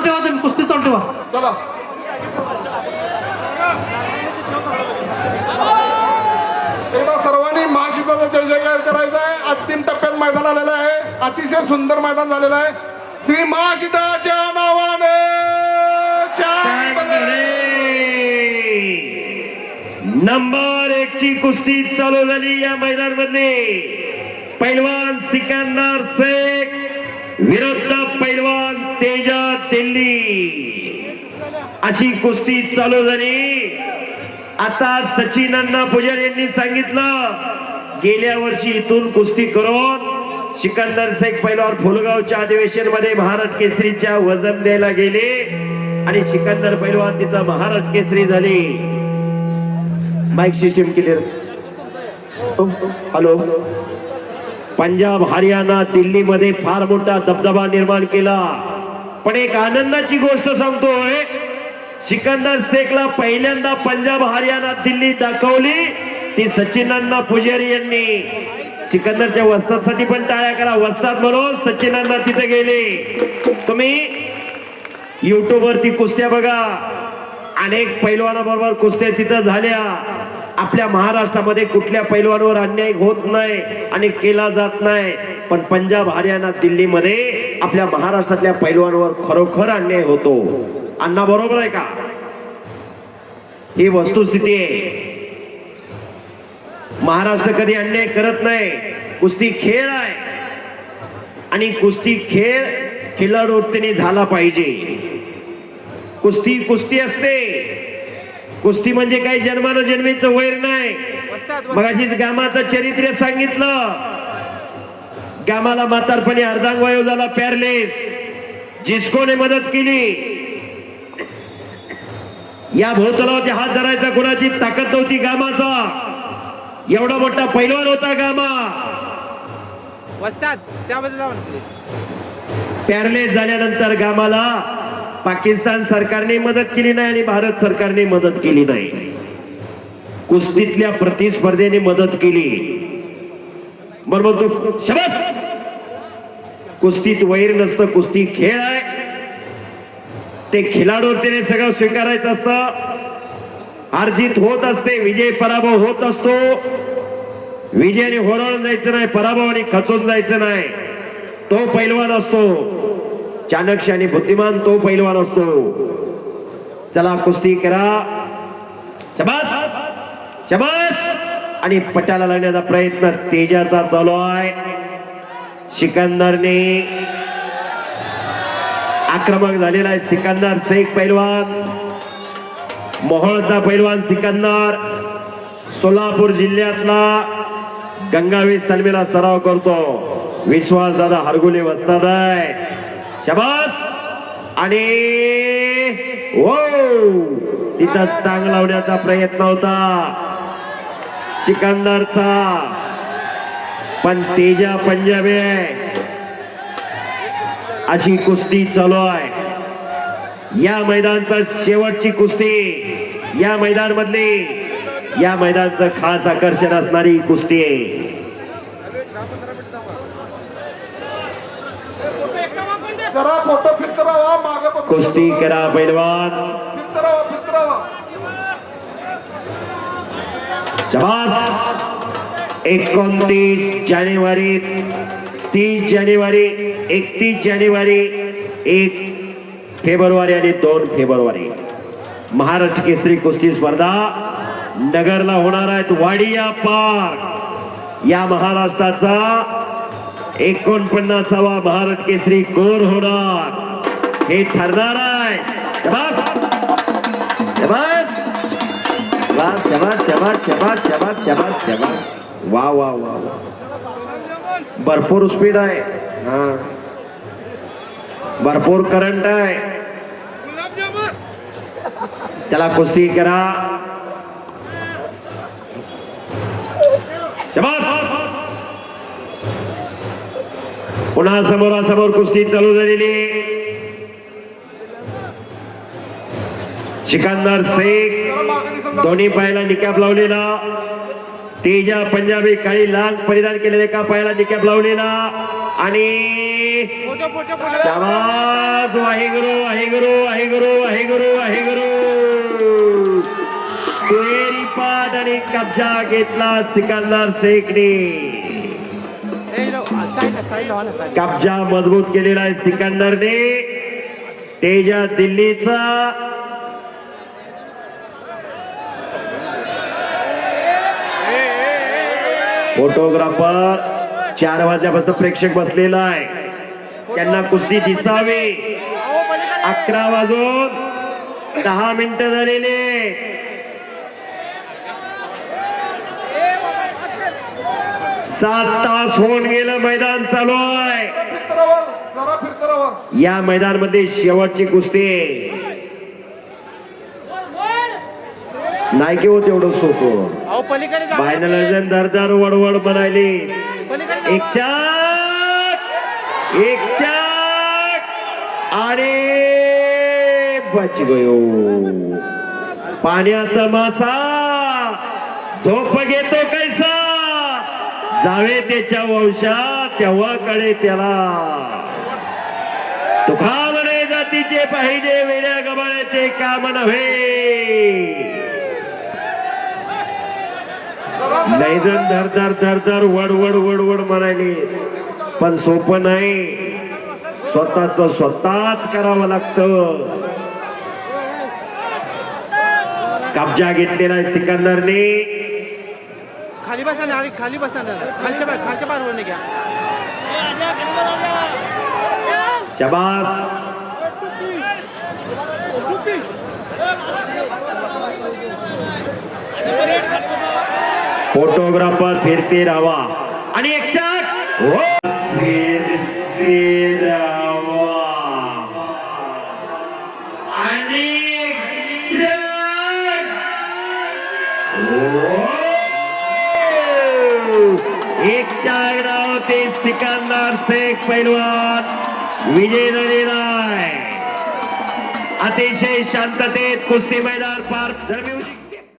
चालू ठेवा तुम्ही कुस्ती चालू ठेवा. चला. एकदा सर्वांनी महाशिकाचा जय जयकार करायचा आहे. अंतिम टप्प्यात मैदान आलेलं आहे. अतिशय सुंदर मैदान झालेलं आहे. श्री महाशिताच्या नावाने. नंबर एक ची कुस्ती चालू झाली या मैदानमध्ये पैलवान सिकंदर शेख विरुद्ध तेज दिल्ली. अशी कुस्ती चालू झाली. आता सचिन अण्णा पुजारी यांनी सांगितलं गेल्या वर्षी इथून कुस्ती करून सिकंदर शेख पहिल्यावर फुलगावच्या अधिवेशनमध्ये भारत केसरीच्या वजन द्यायला गेले आणि सिकंदर पैलवान तिथं महाराज केसरी झाली. Mike system clear hello Punjab Haryana दिल्लीमध्ये फार मोठा दबदबा निर्माण केला. पण एक आनंदाची गोष्ट सांगतोय. सिकंदर शेखला पहिल्यांदा पंजाब हरियाणा दिल्ली दाखवली. ती सचिनांना पुजारी यांनी. सिकंदरच्या वस्तादसाठी पण टाळ्या करा. वस्ताद म्हणून सचिनांना तिथे गेले. तुम्ही युट्यूब वरती कुस्त्या बघा. अनेक पैलवानाबरोबर कुस्त्या तिथं झाल्या. आपल्या महाराष्ट्रामध्ये कुठल्या पैलवानवर अन्याय होत नाही आणि केला जात नाही पण पंजाब हरियाणा दिल्लीमध्ये आपल्या महाराष्ट्रातल्या पैलवानवर खरोखर अन्याय होतो. अण्णा बरोबर आहे का? ही वस्तुस्थिती आहे. महाराष्ट्र कधी अन्याय करत नाही कुस्ती खेळ आहे. आणि कुस्ती खेळ खिलाडूतीने झाला पाहिजे. कुस्ती कुस्ती असते. कुस्ती म्हणजे काही जन्मानं जन्मीचं वैर नाही. मगाशीच गामाचं चरित्र सांगितलं. गामाला म्हातारपणी अर्धांग वायू झाला पॅरलेस. जिस्कोने मदत केली. या भोवतलावरती हात धरायचा कुणाची ताकद नव्हती गामाचा. एवढा मोठा पैलवान होता गामा. वस्ताद त्याबद्दल पॅरलेस झाल्यानंतर गामाला पाकिस्तान सरकारने मदत केली नाही आणि भारत सरकारने मदत केली नाही. कुस्तीतल्या प्रतिस्पर्धेने मदत केली. बरोबर तो शबस! कुस्तीत वैर नसतं कुस्ती खेळ आहे. ते खिलाडू त्याने सगळं स्वीकारायचं असतं. अर्जित होत असते विजय पराभव होत असतो. विजयाने होरळून जायचं नाही पराभवाने खचून जायचं नाही. तो पैलवान असतो. चाणक्य आणि बुद्धिमान तो पैलवान असतो. चला कुस्ती करा. शबास! शबास! आणि पटाला लागण्याचा प्रयत्न तेजाचा चालू आहे. सिकंदरने आक्रमक झालेला आहे सिकंदर शेख पैलवान. मोहोळचा पैलवान सिकंदर. सोलापूर जिल्ह्यातला गंगावीस तालमीला सराव करतो. विश्वास दादा हरगुले वसतात आहे. शबास! आणि हो तिथंच टांग लावण्याचा प्रयत्न होता. चिकंदरचा पण तेजा पंजाबी आहे. अशी कुस्ती चालू आहे. या मैदानचा शेवटची कुस्ती. या मैदान मधली या मैदानचं खास आकर्षण असणारी कुस्ती आहे. फोटो मागे कुस्ती करा पैलवान शबास. एकोणतीस जानेवारी तीस जानेवारी एकतीस जानेवारी एक फेब्रुवारी आणि दोन फेब्रुवारी. महाराष्ट्र केसरी कुस्ती स्पर्धा नगरला होणार आहेत वाडिया पार्क. या महाराष्ट्राचा एकोण पन्नासावा भारत केसरी कोर होणार हे ठरणार आहे वा वा वा भरपूर स्पीड आहे। हा। भरपूर करंट आहे। चला कुस्ती करा। शबास पुन्हा समोरासमोर कुस्ती चालू झालेली. सिकंदर शेख दोन्ही पायाला निकाप लावलेला. तेजा पंजाबी काळी लाल परिधान केलेले एका पायाला निकॅप लावलेला. आणि फोटो आहे गुरु आहे गुरु आहे गुरु आहे गुरु दुहेरी पाठ आणि कब्जा घेतला सिकंदर शेखने. कब्जा मजबूत केलेला आहे सिकंदरने. तेजा दिल्लीचा. फोटोग्राफर चार वाजल्यापासून प्रेक्षक बसलेला आहे. त्यांना कुस्ती दिसावी. अकरा वाजून दहा मिनिटं झालेले सात तास होऊन गेलं मैदान चालू आहे या मैदानामध्ये शेवटची कुस्ती. नाही की हो तेवढं सोपं. फायनल दरदार वडवड बनायली. एक चाक एक चाक आणि बच गयो पाण्याचा मासा. झोप घेतो कैसा जावे त्याच्या वंशात तेव्हा कळे त्याला. तुखावणे जातीचे पाहिजे वेड्या गबाळ्याचे काम नव्हे. नाही जण धर धर धर धर वड वड वड वड म्हणाले पण सोपं नाही. स्वतःच स्वतःच करावं लागतं. कब्जा घेतलेला सिकंदरने. खाली बसा ना अरे खाली बसा ना. खालच्या बार खालच्या बारवर घ्या. शबास. फोटोग्राफर फिरते रावा. आणि एक चाक. हो. फिरते रावा. आणि एक चायराव ते सिकंदर शेख पैलवान विजय झालेला आहे अतिशय शांततेत कुस्ती मैदान पार